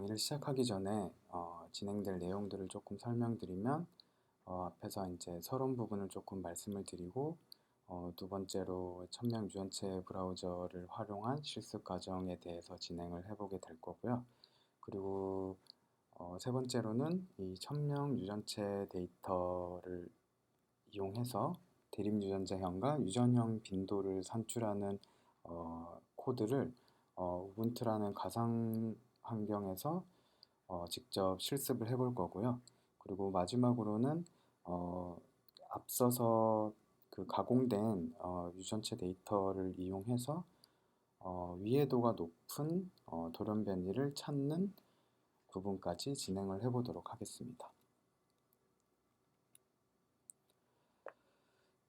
강의를 시작하기 전에 어, 진행될 내용들을 조금 설명드리면 어, 앞에서 이제 서론 부분을 조금 말씀을 드리고 어, 두 번째로 천명 유전체 브라우저를 활용한 실습 과정에 대해서 진행을 해보게 될 거고요. 그리고 어, 세 번째로는 이 천명 유전체 데이터를 이용해서 대립 유전자형과 유전형 빈도를 산출하는 어, 코드를 어, 우분투라는 가상 환경에서 어, 직접 실습을 해볼 거고요. 그리고 마지막으로는 어, 앞서서 그 가공된 어, 유전체 데이터를 이용해서 어, 위해도가 높은 어, 돌연 변이를 찾는 부분까지 진행을 해보도록 하겠습니다.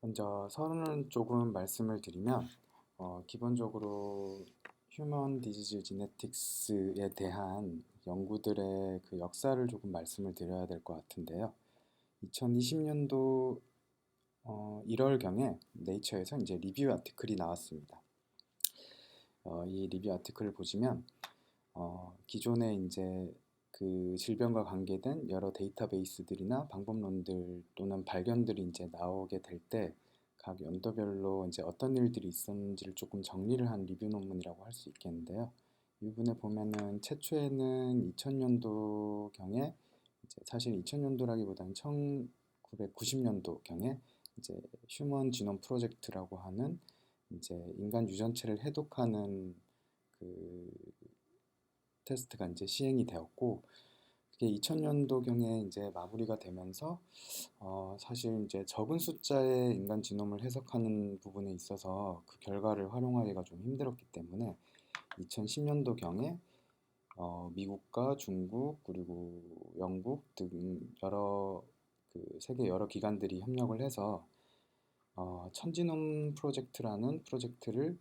먼저 서론 조금 말씀을 드리면 어, 기본적으로 휴먼 디지즈 지네틱스에 대한 연구들의 그 역사를 조금 말씀을 드려야 될 것 같은데요. 2020년도 어, 1월경에 네이처에서 이제 리뷰 아티클이 나왔습니다. 어, 이 리뷰 아티클을 보시면 어, 기존에 이제 그 질병과 관계된 여러 데이터베이스들이나 방법론들 또는 발견들이 이제 나오게 될 때 각 연도별로 이제 어떤 일들이 있었는지를 조금 정리를 한 리뷰 논문이라고 할 수 있겠는데요. 이 부분에 보면은 최초에는 2000년도 경에 이제 사실 2000년도라기보다는 1990년도 경에 이제 휴먼 지놈 프로젝트라고 하는 이제 인간 유전체를 해독하는 그 테스트가 이제 시행이 되었고 그게 2000년도경에 이제 마무리가 되면서 어, 사실 이제 적은 숫자의 인간 지놈을 해석하는 부분에 있어서 그 결과를 활용하기가 좀 힘들었기 때문에 2010년도경에 어, 미국과 중국 그리고 영국 등 여러 그 세계 여러 기관들이 협력을 해서 어, 천지놈 프로젝트라는 프로젝트를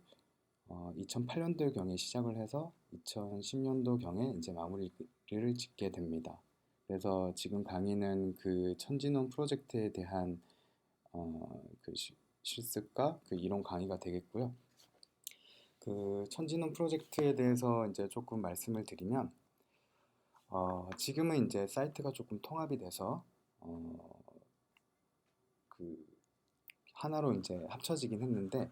어, 2008년도 경에 시작을 해서 2010년도 경에 이제 마무리를 짓게 됩니다. 그래서 지금 강의는 그 천진원 프로젝트에 대한 어, 그 시, 실습과 그 이론 강의가 되겠고요. 그 천진원 프로젝트에 대해서 이제 조금 말씀을 드리면 어, 지금은 이제 사이트가 조금 통합이 돼서 어, 그 하나로 이제 합쳐지긴 했는데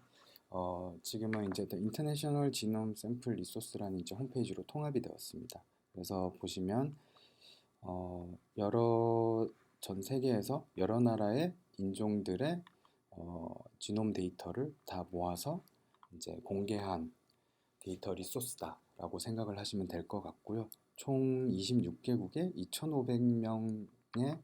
어, 지금은 이제 인터내셔널 지놈 샘플 리소스라는 이제 홈페이지로 통합이 되었습니다. 그래서 보시면 어, 여러 전 세계에서 여러 나라의 인종들의 어, 지놈 데이터를 다 모아서 이제 공개한 데이터 리소스다라고 생각을 하시면 될 것 같고요. 총 26개국에 2,500명의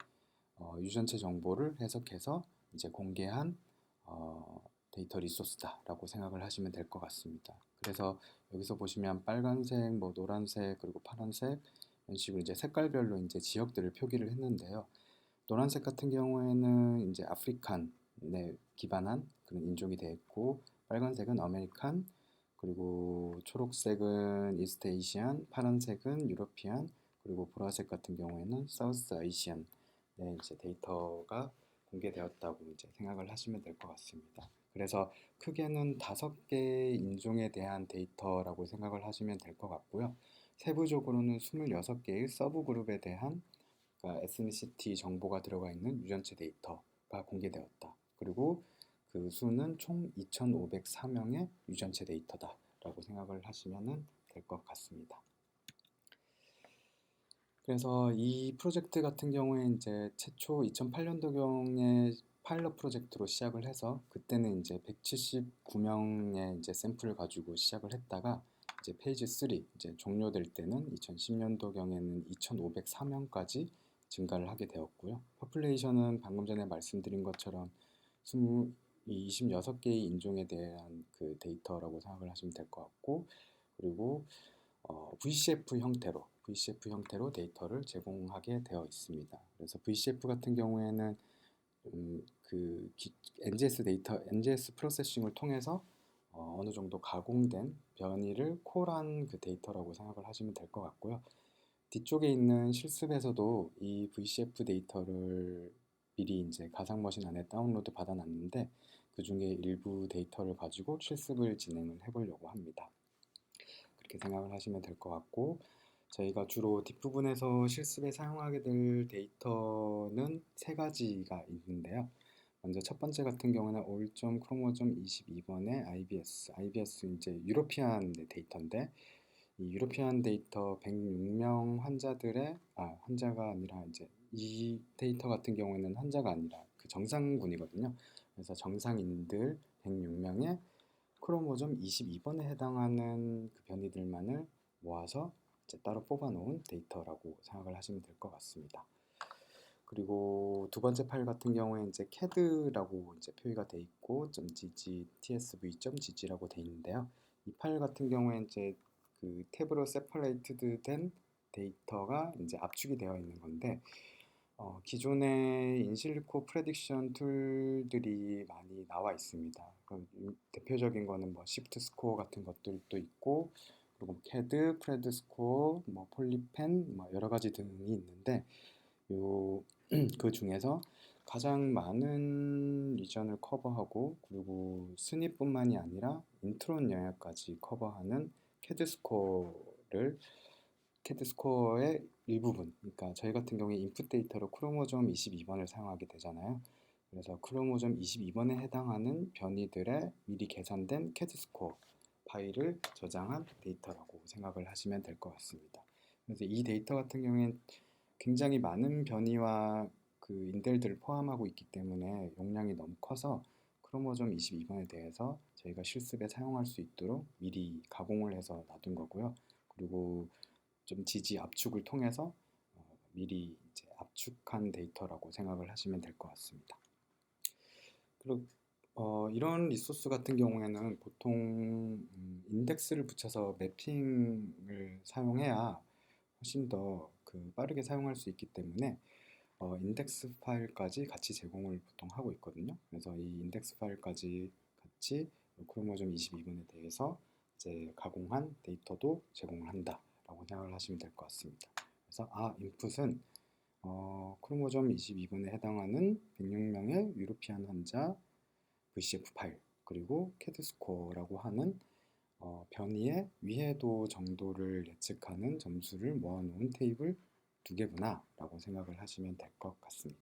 어, 유전체 정보를 해석해서 이제 공개한 어, 데이터 리소스다라고 생각을 하시면 될 것 같습니다. 그래서 여기서 보시면 빨간색, 뭐 노란색, 그리고 파란색 이런 식으로 이제 색깔별로 이제 지역들을 표기를 했는데요. 노란색 같은 경우에는 이제 아프리칸에 기반한 그런 인종이 되어 있고 빨간색은 아메리칸 그리고 초록색은 이스트 에이시안, 파란색은 유러피안 그리고 보라색 같은 경우에는 사우스 아시안 네, 이제 데이터가 공개되었다고 이제 생각을 하시면 될 것 같습니다. 그래서 크게는 다섯 개의 인종에 대한 데이터라고 생각을 하시면 될 것 같고요. 세부적으로는 26개의 서브 그룹에 대한 그러니까 에스니시티 정보가 들어가 있는 유전체 데이터가 공개되었다. 그리고 그 수는 총 2,504명의 유전체 데이터다라고 생각을 하시면 될 것 같습니다. 그래서 이 프로젝트 같은 경우에 이제 최초 2008년도경에 파일럿 프로젝트로 시작을 해서 그때는 이제 179명의 이제 샘플을 가지고 시작을 했다가 이제 페이지 3 이제 종료될 때는 2010년도 경에는 2,504명까지 증가를 하게 되었고요. 퍼플레이션은 방금 전에 말씀드린 것처럼 20, 26개의 인종에 대한 그 데이터라고 생각을 하시면 될 것 같고 그리고 어, VCF 형태로 VCF 형태로 데이터를 제공하게 되어 있습니다. 그래서 VCF 같은 경우에는 음, 그 기, NGS 데이터, NGS 프로세싱을 통해서 어, 느 정도 가공된 변이를 콜한 그 데이터라고 생각을 하시면 될 것 같고요. 뒤쪽에 있는 실습에서도 이 VCF 데이터를 미리 이제 가상 머신 안에 다운로드 받아놨는데 그 중에 일부 데이터를 가지고 실습을 진행을 해보려고 합니다. 그렇게 생각을 하시면 될 것 같고 저희가 주로 뒷부분에서 실습에 사용하게 될 데이터는 세 가지가 있는데요. 먼저 첫 번째 같은 경우는 올.점 크로모점 22번의 IBS. IBS 이제 유로피안 데이터인데 이 유로피안 데이터 106명 환자들의 아 환자가 아니라 이제 이 데이터 같은 경우에는 환자가 아니라 그 정상군이거든요. 그래서 정상인들 106명의 크로모점 22번에 해당하는 그 변이들만을 모아서 이제 따로 뽑아놓은 데이터라고 생각을 하시면 될 것 같습니다. 그리고 두 번째 파일 같은 경우에 이제 CAD라고 이제 표기가 돼 있고 .gg, tsv.gg라고 돼 있는데요. 이 파일 같은 경우에 이제 그 탭으로 세퍼레이트드 된 데이터가 이제 압축이 되어 있는 건데 어, 기존의 인실리코 프레딕션 툴들이 많이 나와 있습니다. 음, 대표적인 거는 뭐 시프트 스코어 같은 것들도 있고 그리고 캐드, 프레드 스코어, 뭐 폴리펜, 뭐 여러 가지 등이 있는데 요 그 중에서 가장 많은 리전을 커버하고 그리고 순위뿐만이 아니라 인트론 영역까지 커버하는 캐드 스코어를 캐드 스코어의 일부분, 그러니까 저희 같은 경우에 인풋 데이터로 크로모점 22번을 사용하게 되잖아요. 그래서 크로모점 22번에 해당하는 변이들의 미리 계산된 캐드 스코어 파일을 저장한 데이터라고 생각을 하시면 될 것 같습니다. 그래서 이 데이터 같은 경우엔 굉장히 많은 변이와 그 인델들을 포함하고 있기 때문에 용량이 너무 커서 크로모점 22번에 대해서 저희가 실습에 사용할 수 있도록 미리 가공을 해서 놔둔 거고요. 그리고 좀 지지 압축을 통해서 어, 미리 압축한 데이터라고 생각을 하시면 될 것 같습니다. 그리고 어, 이런 리소스 같은 경우에는 보통 음, 인덱스를 붙여서 매핑을 사용해야 훨씬 더 그 빠르게 사용할 수 있기 때문에 어, 인덱스 파일까지 같이 제공을 보통 하고 있거든요. 그래서 이 인덱스 파일까지 같이 크로모점 22번에 대해서 이제 가공한 데이터도 제공을 한다라고 생각을 하시면 될 것 같습니다. 그래서 아 인풋은 어, 크로모점 22번에 해당하는 106명의 유로피안 환자 VCF 파일 그리고 캐드 스코어라고 하는 어, 변이의 위해도 정도를 예측하는 점수를 모아놓은 테이블 두 개구나 라고 생각을 하시면 될 것 같습니다.